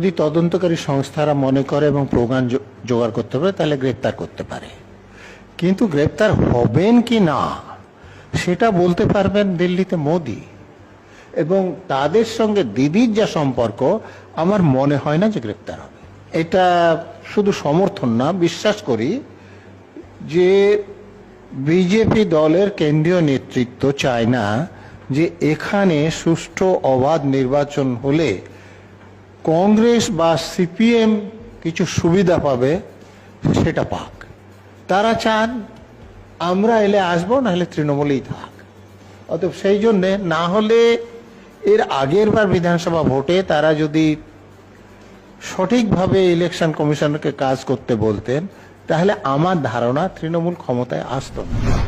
যদি তদন্তকারী সংস্থারা মনে করে এবং প্রমাণ জোগাড় করতে পারে, তাহলে গ্রেপ্তার করতে পারে। কিন্তু গ্রেপ্তার হবেন কি না, সেটা বলতে পারবেন দিল্লিতে মোদি। এবং তাদের সঙ্গে দিদির যা সম্পর্ক, আমার মনে হয় না যে গ্রেপ্তার হবে। এটা শুধু সমর্থন না, বিশ্বাস করি যে বিজেপি দলের কেন্দ্রীয় নেতৃত্ব চায় না যে এখানে সুষ্ঠু অবাধ নির্বাচন হলে কংগ্রেস বা সিপিএম কিছু সুবিধা পাবে, সেটা পাক। তারা চান, আমরা এলে আসব না হলে তৃণমূলেই থাক। অতএব সেই জন্যে না হলে এর আগের বার বিধানসভা ভোটে তারা যদি সঠিকভাবে ইলেকশন কমিশনকে কাজ করতে বলতেন, তাহলে আমার ধারণা তৃণমূল ক্ষমতায় আসতো না।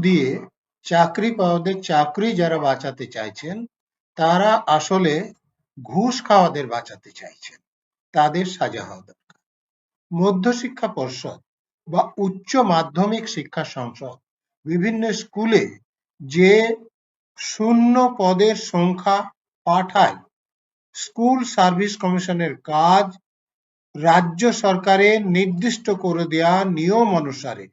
দিয়ে চাকরি পাওয়াদের চাকরি যারা বাঁচাতে চাইছেন, তারা আসলে ঘুষ খাওয়াদের বাঁচাতে চাইছেন। তাদের সাজা হওয়া দরকার। মধ্যশিক্ষা পর্ষদ বা উচ্চ মাধ্যমিক শিক্ষা সংসদ বিভিন্ন স্কুলে যে শূন্য পদের সংখ্যা পাঠায়, স্কুল সার্ভিস কমিশনের কাজ রাজ্য সরকারের নির্দিষ্ট করে দেওয়া নিয়ম অনুসারে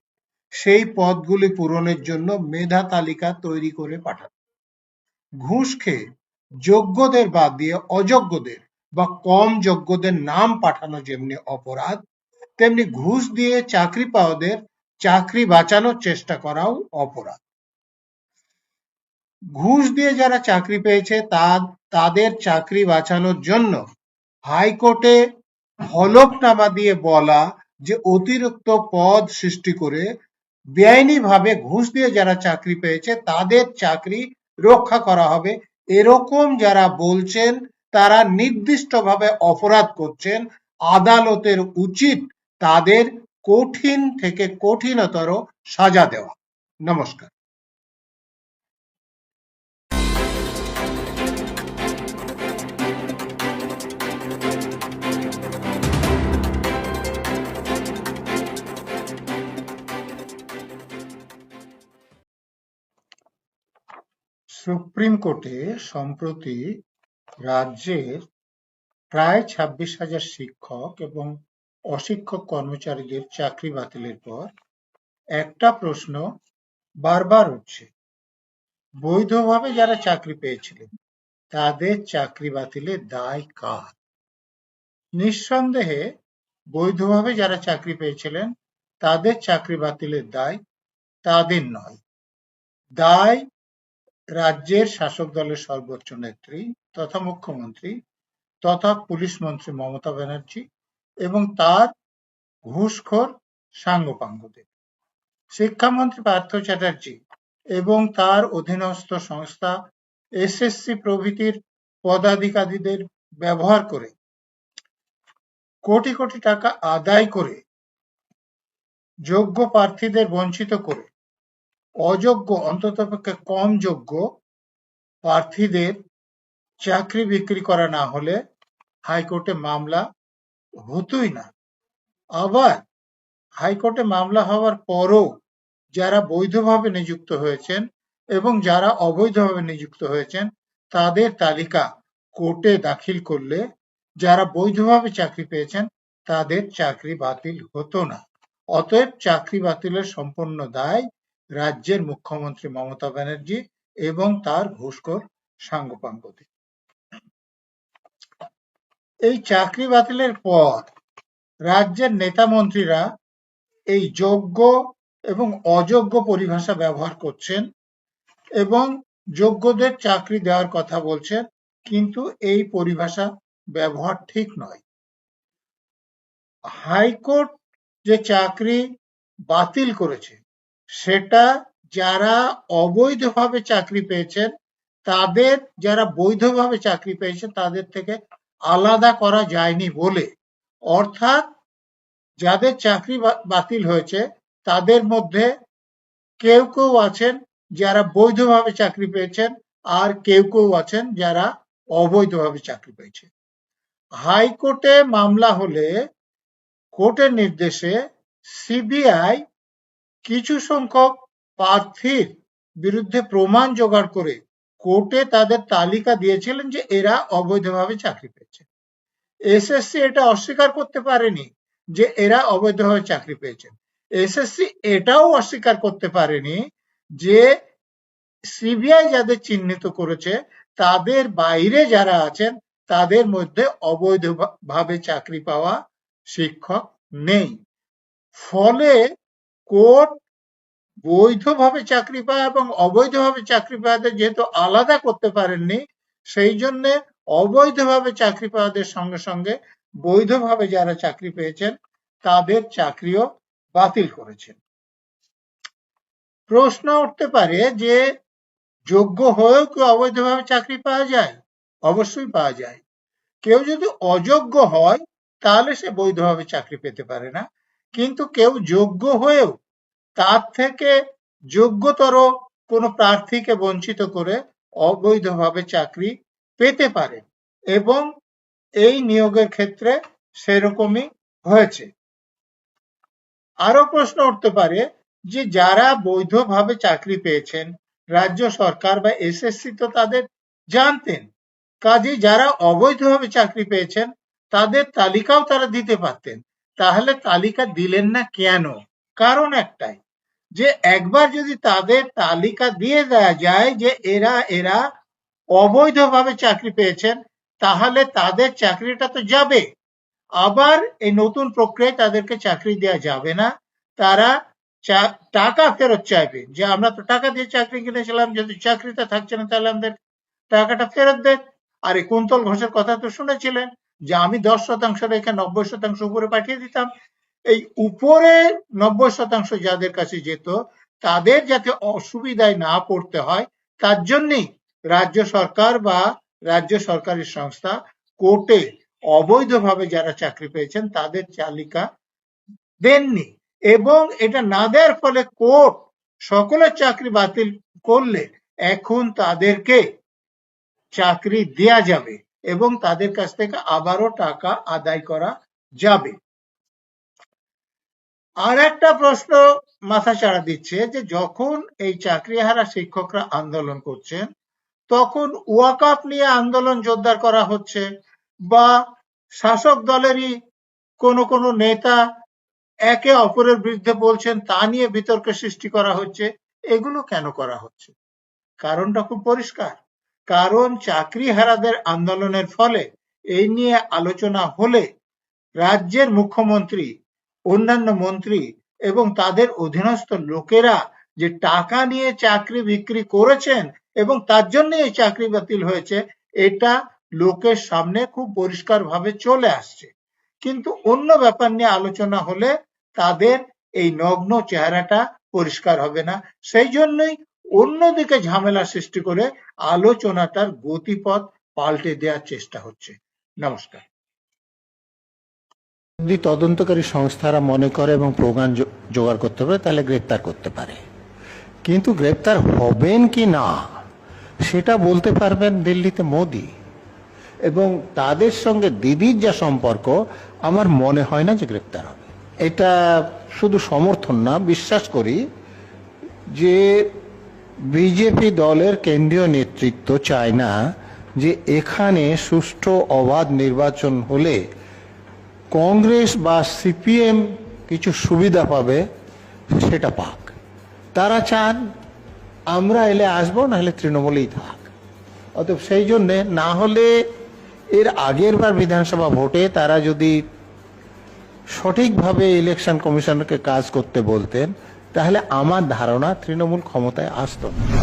সেই পদগুলি পূরণের জন্য মেধা তালিকা তৈরি করে পাঠানো। ঘুষ খেয়ে যোগ্যদের বাদ দিয়ে অযোগ্যদের বা কম যোগ্যদের নাম পাঠানো যেমনি অপরাধ, তেমনি ঘুষ দিয়ে চাকরি পাওয়াদের চাকরি বাঁচানোর চেষ্টা করাও অপরাধ। ঘুষ দিয়ে যারা চাকরি পেয়েছে তা তাদের চাকরি বাঁচানোর জন্য হাইকোর্টে হলফনামা দিয়ে বলা যে অতিরিক্ত পদ সৃষ্টি করে বেআইনিভাবে ঘুষ দিয়ে যারা চাকরি পেয়েছে, তাদের চাকরি রক্ষা করা হবে। এরকম যারা বলছেন, তারা নির্দিষ্টভাবে অপরাধ করছেন। আদালতের উচিত তাদের কঠিন থেকে কঠিনতর সাজা দেওয়া। নমস্কার। সুপ্রিম কোর্টে সম্প্রতি রাজ্যের প্রায় ছাব্বিশ হাজার শিক্ষক এবং অশিক্ষক কর্মচারীদের চাকরি বাতিলের পর একটা প্রশ্ন বারবার উঠছে। বৈধভাবে যারা চাকরি পেয়েছিলেন, তাদের চাকরি বাতিলের দায় কার? নিঃসন্দেহে বৈধভাবে যারা চাকরি পেয়েছিলেন, তাদের চাকরি বাতিলের দায় তাদের নয়। দায় রাজ্যের শাসক দলের সর্বোচ্চ নেত্রী, তথা মুখ্যমন্ত্রী, তথা পুলিশ মন্ত্রী মমতা ব্যানার্জি এবং তার ঘুষখোর সাঙ্গপাঙ্গদের শিক্ষামন্ত্রী পার্থ চ্যাটার্জি এবং তার অধীনস্থ সংস্থা এসএসসি প্রভৃতির পদাধিকারীদের ব্যবহার করে কোটি কোটি টাকা আদায় করে যোগ্য প্রার্থীদের বঞ্চিত করে অযোগ্য অন্ততপক্ষে কম যোগ্য প্রার্থীদের চাকরি বিক্রি করা না হলে হাইকোর্টে মামলা হতোই না। আবার হাইকোর্টে মামলা হওয়ার পরও যারা বৈধভাবে নিযুক্ত হয়েছেন এবং যারা অবৈধভাবে নিযুক্ত হয়েছেন, তাদের তালিকা কোর্টে দাখিল করলে যারা বৈধভাবে চাকরি পেয়েছেন, তাদের চাকরি বাতিল হতো না। অতএব চাকরি বাতিলের সম্পূর্ণ দায় রাজ্যের মুখ্যমন্ত্রী মমতা ব্যানার্জি এবং তার ঘুষখোর সাঙ্গপাঙ্গদের এই চাকরি বাতিলের পর রাজ্যের নেতা মন্ত্রীরা এই যোগ্য এবং অযোগ্য পরিভাষা ব্যবহার করছেন এবং যোগ্যদের চাকরি দেওয়ার কথা বলছেন, কিন্তু এই পরিভাষা ব্যবহার ঠিক নয়। হাইকোর্ট যে চাকরি বাতিল করেছে সেটা যারা অবৈধভাবে চাকরি পেয়েছেন, তাদের যারা বৈধভাবে চাকরি পেয়েছেন, তাদের থেকে আলাদা করা যায়নি বলে। অর্থাৎ যাদের চাকরি বাতিল হয়েছে, তাদের মধ্যে কেউ কেউ আছেন যারা বৈধভাবে চাকরি পেয়েছেন আর কেউ কেউ আছেন যারা অবৈধভাবে চাকরি পেয়েছেন। হাইকোর্টে মামলা হলে কোর্টের নির্দেশে সিবিআই কিছু সংখ্যক প্রার্থীর বিরুদ্ধে প্রমাণ জোগাড় করে কোর্টে তাদের তালিকা দিয়েছিলেন যে এরা অবৈধভাবে চাকরি পেয়েছে। এসএসসি এটা অস্বীকার করতে পারেনি যে এরা অবৈধভাবে চাকরি পেয়েছেন এসএসসি এটাও অস্বীকার করতে পারেনি যে সিবিআই যাদের চিহ্নিত করেছে, তাদের বাইরে যারা আছেন, তাদের মধ্যে অবৈধভাবে চাকরি পাওয়া শিক্ষক নেই। ফলে কোর্ট বৈধভাবে চাকরি পাওয়া এবং অবৈধভাবে চাকরি পাওয়াদের যেহেতু আলাদা করতে পারেননি, সেই জন্য অবৈধভাবে চাকরি পাওয়াদের সঙ্গে সঙ্গে বৈধভাবে যারা চাকরি পেয়েছেন, তাদের চাকরিও বাতিল করেছেন। প্রশ্ন উঠতে পারে যে যোগ্য হয়েও কি অবৈধভাবে চাকরি পাওয়া যায়? অবশ্যই পাওয়া যায়। কেউ যদি অযোগ্য হয়, তাহলে সে বৈধভাবে চাকরি পেতে পারে না। কিন্তু কেউ যোগ্য হয়েও তার থেকে যোগ্যতর কোনো প্রার্থীকে বঞ্চিত করে অবৈধভাবে চাকরি পেতে পারে এবং এই নিয়োগের ক্ষেত্রে সেরকমই হয়েছে। আরও প্রশ্ন উঠতে পারে যে যারা বৈধভাবে চাকরি পেয়েছেন, রাজ্য সরকার বা এসএসসি তো তাদের জানতেন। কাজে যারা অবৈধভাবে চাকরি পেয়েছেন, তাদের তালিকাও তারা দিতে পারতেন। তাহলে তালিকা দিলেন না কেন? কারণ একটাই, যে একবার যদি তাদের তালিকা দিয়ে দেওয়া যায় যে এরা এরা অবৈধভাবে চাকরি পেয়েছেন, তাহলে তাদের চাকরিটা তো যাবে। আবার এই নতুন প্রক্রিয়ায় তাদেরকে চাকরি দেওয়া যাবে না। তারা টাকা ফেরত চাইবে যে, আমরা তো টাকা দিয়ে চাকরি কিনেছিলাম, যদি চাকরিটা থাকছে না তাহলে আমাদের টাকাটা ফেরত দেন। আর এই কুন্তল ঘোষের কথা তো শুনেছিলেন। যে আমি দশ শতাংশ রেখে নব্বই শতাংশ উপরে পাঠিয়ে দিতাম। এই উপরে নব্বই শতাংশ যাদের কাছে যেত, তাদের যাতে অসুবিধায় না পড়তে হয়, তার জন্যই রাজ্য সরকার বা রাজ্য সরকারি সংস্থা কোর্টে অবৈধভাবে যারা চাকরি পেয়েছেন, তাদের তালিকা দেননি। এবং এটা না দেওয়ার ফলে কোর্ট সকলের চাকরি বাতিল করলে এখন তাদেরকে চাকরি দেয়া যাবে। এবং তাদের কাছ থেকে আবারও টাকা আদায় করা যাবে। আর একটা প্রশ্ন মাথা চাড়া দিচ্ছে যে, যখন এই চাকরিহারা শিক্ষকরা আন্দোলন করছেন, তখন ওয়াকাপ নিয়ে আন্দোলন জোরদার করা হচ্ছে বা শাসক দলেরই কোনো কোনো নেতা একে অপরের বিরুদ্ধে বলছেন, তা নিয়ে বিতর্কের সৃষ্টি করা হচ্ছে। এগুলো কেন করা হচ্ছে? কারণটা খুব পরিষ্কার। কারণ চাকরিহারাদের আন্দোলনের ফলে এই নিয়ে আলোচনা হলে রাজ্যের মুখ্যমন্ত্রী, অন্যান্য মন্ত্রী এবং তাদের অধীনস্থ লোকেরা যে টাকা নিয়ে চাকরি বিক্রি করেছেন এবং তার জন্য এই চাকরি বাতিল হয়েছে, এটা লোকের সামনে খুব পরিষ্কার ভাবে চলে আসছে। কিন্তু অন্য ব্যাপার নিয়ে আলোচনা হলে তাদের এই নগ্ন চেহারাটা পরিষ্কার হবে না। সেই জন্যই অন্যদিকে ঝামেলা সৃষ্টি করে আলোচনাটার গতিপথ পাল্টে দেওয়ার চেষ্টা হচ্ছে। নমস্কার। যদি তদন্তকারী সংস্থারা মনে করে এবং প্রমাণ জোগাড় করতে পারে, তাহলে গ্রেপ্তার করতে পারে। কিন্তু গ্রেপ্তার হবেন কি না, সেটা বলতে পারবেন দিল্লিতে মোদি। এবং তাদের সঙ্গে দিদির যা সম্পর্ক, আমার মনে হয় না যে গ্রেপ্তার হবে। এটা শুধু সমর্থন না, বিশ্বাস করি যে বিজেপি দলের কেন্দ্রীয় নেতৃত্ব চায় না যে এখানে সুষ্ঠু অবাধ নির্বাচন হলে কংগ্রেস বা সিপিএম কিছু সুবিধা পাবে, সেটা পাক। তারা চান আমরা এলে আসব না হলে তৃণমূলেই থাক। অতএব সেই জন্যে না হলে এর আগের বার বিধানসভা ভোটে তারা যদি সঠিকভাবে ইলেকশন কমিশনকে কাজ করতে বলতেন তাহলে আমার ধারণা তৃণমূল ক্ষমতায় আসতো না।